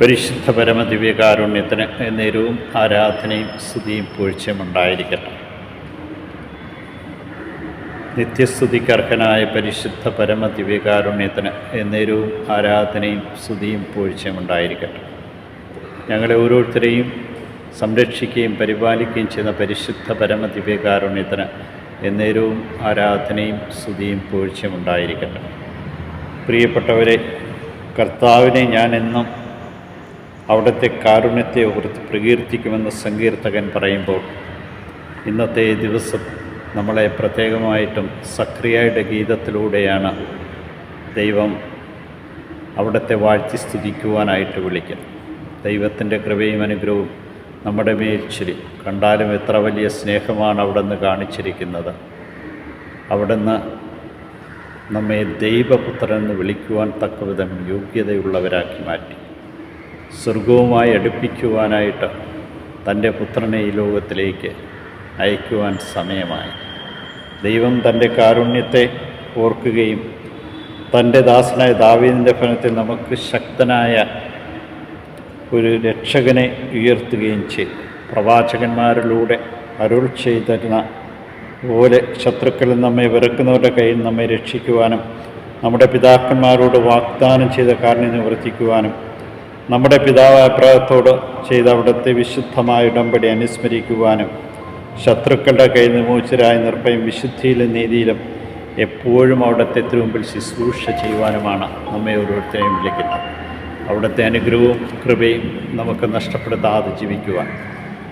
പരിശുദ്ധ പരമ ദിവ്യകാരുണ്യത്തിന് നേരവും ആരാധനയും സ്തുതിയും പൂഴ്ചയും ഉണ്ടായിരിക്കട്ടെ. നിത്യസ്തുതിക്കർഹനായ പരിശുദ്ധ പരമ ദിവ്യകാരുണ്യത്തിന് എന്നേരവും ആരാധനയും സ്തുതിയും പൂഴ്ചയും ഉണ്ടായിരിക്കട്ടെ. ഞങ്ങളെ ഓരോരുത്തരെയും സംരക്ഷിക്കുകയും പരിപാലിക്കുകയും ചെയ്യുന്ന പരിശുദ്ധ പരമ ദിവ്യകാരുണ്യത്തിന് എന്നേരവും ആരാധനയും സ്തുതിയും പൂഴ്ചയും ഉണ്ടായിരിക്കട്ടെ. പ്രിയപ്പെട്ടവരെ കർത്താവിനെ ഞാനെന്നും അവിടുത്തെ കാരുണ്യത്തെ ഓർത്ത് പ്രകീർത്തിക്കുമെന്ന് സങ്കീർത്തകൻ പറയുമ്പോൾ ഇന്നത്തെ ദിവസം നമ്മളെ പ്രത്യേകമായിട്ടും സക്രിയയുടെ ഗീതത്തിലൂടെയാണ് ദൈവം അവിടുത്തെ വാഴ്ത്തി സ്തുതിക്കുവാനായിട്ട് വിളിക്കുന്നത്. ദൈവത്തിന്റെ കൃപയും അനുഗ്രഹവും നമ്മുടെ മേൽച്ചിരി കണ്ടാലും എത്ര വലിയ സ്നേഹമാണ് അവിടുന്ന് കാണിച്ചിരിക്കുന്നത്. അവിടുന്ന് നമ്മെ ദൈവപുത്രൻ എന്ന് വിളിക്കുവാൻ തക്കവിധം യോഗ്യതയുള്ളവരാക്കി മാറ്റി. സ്വർഗവുമായി അടുപ്പിക്കുവാനായിട്ട് തന്റെ പുത്രനെ ഈ ലോകത്തിലേക്ക് അയക്കുവാൻ സമയമായി. ദൈവം തന്റെ കാരുണ്യത്തെ ഓർക്കുകയും തന്റെ ദാസനായ ദാവീദിന്റെ ഫലത്തിൽ നമുക്ക് ശക്തനായ ഒരു രക്ഷകനെ ഉയർത്തുകയും ചെയ്തു. പ്രവാചകന്മാരിലൂടെ അരുൾ ചെയ്തിരുന്ന പോലെ ശത്രുക്കളിൽ നമ്മെ വെറുക്കുന്നവരുടെ കയ്യിൽ നമ്മെ രക്ഷിക്കുവാനും നമ്മുടെ പിതാക്കന്മാരോട് വാഗ്ദാനം ചെയ്ത കാരണി നിവർത്തിക്കുവാനും നമ്മുടെ പിതാവ് അഭിപ്രായത്തോട് ചെയ്ത അവിടുത്തെ വിശുദ്ധമായ ഉടമ്പടി അനുസ്മരിക്കുവാനും ശത്രുക്കളുടെ കയ്യിൽ വിമോചരായ നിർഭയം വിശുദ്ധിയിലും നീതിയിലും എപ്പോഴും അവിടുത്തെ തിരുമുമ്പിൽ ശുശ്രൂഷ ചെയ്യുവാനുമാണ് നമ്മെ ഓരോരുത്തരെയും വിളിക്കുന്നത്. അവിടുത്തെ അനുഗ്രഹവും കൃപയും നമുക്ക് നഷ്ടപ്പെടുത്താതെ ജീവിക്കുവാൻ.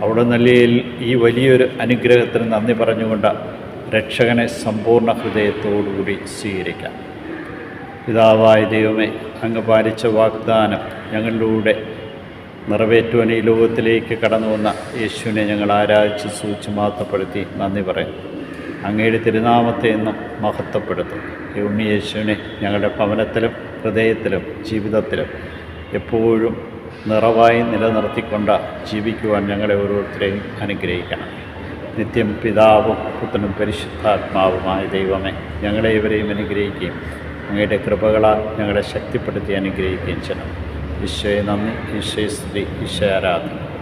അവിടെ നിലയിൽ ഈ വലിയൊരു അനുഗ്രഹത്തിന് നന്ദി പറഞ്ഞുകൊണ്ട് രക്ഷകനെ സമ്പൂർണ ഹൃദയത്തോടുകൂടി സ്വീകരിക്കാം. പിതാവായ ദൈവമേ അങ്ങ് പാലിച്ച വാഗ്ദാനം ഞങ്ങളിലൂടെ നിറവേറ്റുവാൻ ഈ ലോകത്തിലേക്ക് കടന്നു വന്ന യേശുവിനെ ഞങ്ങൾ ആരാധിച്ച് സൂക്ഷിച്ച് മഹത്വപ്പെടുത്തി നന്ദി പറയും അങ്ങയുടെ തിരുനാമത്തെ എന്നും മഹത്വപ്പെടുത്തും. ഈ ഉണ്ണി യേശുവിനെ ഞങ്ങളുടെ ഭവനത്തിലും ഹൃദയത്തിലും ജീവിതത്തിലും എപ്പോഴും നിറവായി നിലനിർത്തിക്കൊണ്ട് ജീവിക്കുവാൻ ഞങ്ങളെ ഓരോരുത്തരെയും അനുഗ്രഹിക്കണം. നിത്യം പിതാവും പുത്രനും പരിശുദ്ധാത്മാവുമായ ദൈവമേ ഞങ്ങളെ ഇവരെയും അനുഗ്രഹിക്കുകയും അങ്ങയുടെ കൃപകളാൽ ഞങ്ങളെ ശക്തിപ്പെടുത്തി അനുഗ്രഹിക്കുകയും ചെയ്യണം. ഈശോയെ നന്ദി. ഈശോയെ സ്ത്രീ ഈശോ ആരാധന.